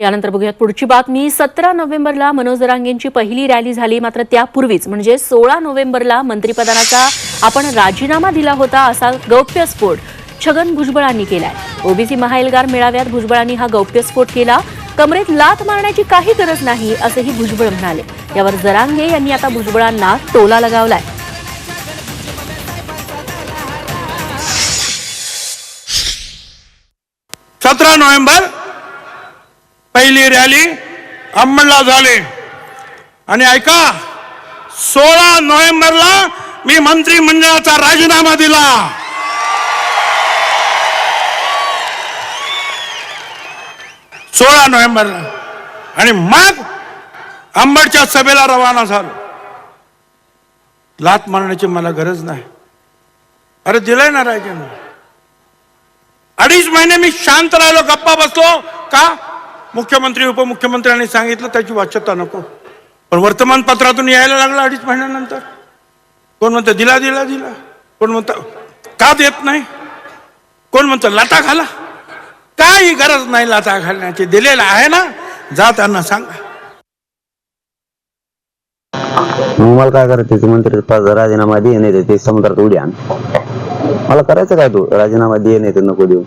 यानंतर बघूयात पुढची बातमी. सतरा नोव्हेंबरला मनोज दरांगेंची पहिली रॅली झाली. मात्र त्यापूर्वीच म्हणजे सोळा नोव्हेंबरला मंत्रिपदाचा आपण राजीनामा दिला होता असा गौप्यस्फोट छगन भुजबळांनी केलाय. ओबीसी महाएल्गार मेळाव्यात भुजबळांनी हा गौप्यस्फोट केला. कमरेत लात मारण्याची काही गरज नाही असंही भुजबळ म्हणाले. यावर जरांगे यांनी आता भुजबळांना टोला लगावलाय. सतरा नोव्हेंबर पहिली रॅली अंबडला झाली. आणि ऐका सोळा नोव्हेंबरला मी मंत्रिमंडळाचा राजीनामा दिला. सोळा नोव्हेंबरला. आणि मग अंबडच्या सभेला रवाना झालो. लात मारण्याची मला गरज नाही. अरे दिलंय ना राजीनामा अडीच महिने मी शांत राहिलो गप्पा बसलो. का? मुख्यमंत्री उपमुख्यमंत्र्यांनी सांगितलं त्याची वाच्यता नको. पण वर्तमानपत्रातून यायला लागलं अडीच महिन्यानंतर. कोण म्हणतं दिला दिला दिला. कोण म्हणतं का देत नाही? कोण म्हणतं लाटा घाला. काही गरज नाही लाटा घालण्याची. दिलेला आहे ना जा त्यांना सांगा. मग मला काय करायचं मंत्री राजीनामा दे नाही ते समुद्रात उडी आण. मला करायचं काय तू? राजीनामा दे नाही तर नको देऊ.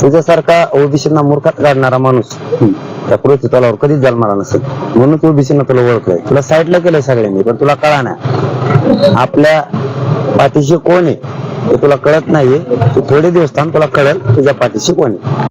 तुझ्यासारखा ओबीसीना मूर्खात काढणारा माणूस त्या पृथ्वी तलावर कधीच जन्माला नसेल. म्हणून ओबीसीना तुला ओळखलंय. तुला साईडला केलंय सगळ्यांनी पण तुला कळा नाही आपल्या पाठीशी कोण आहे ते तुला कळत नाहीये. तू थोडे दिवस थांब तुला कळेल तुझ्या पाठीशी कोण आहे.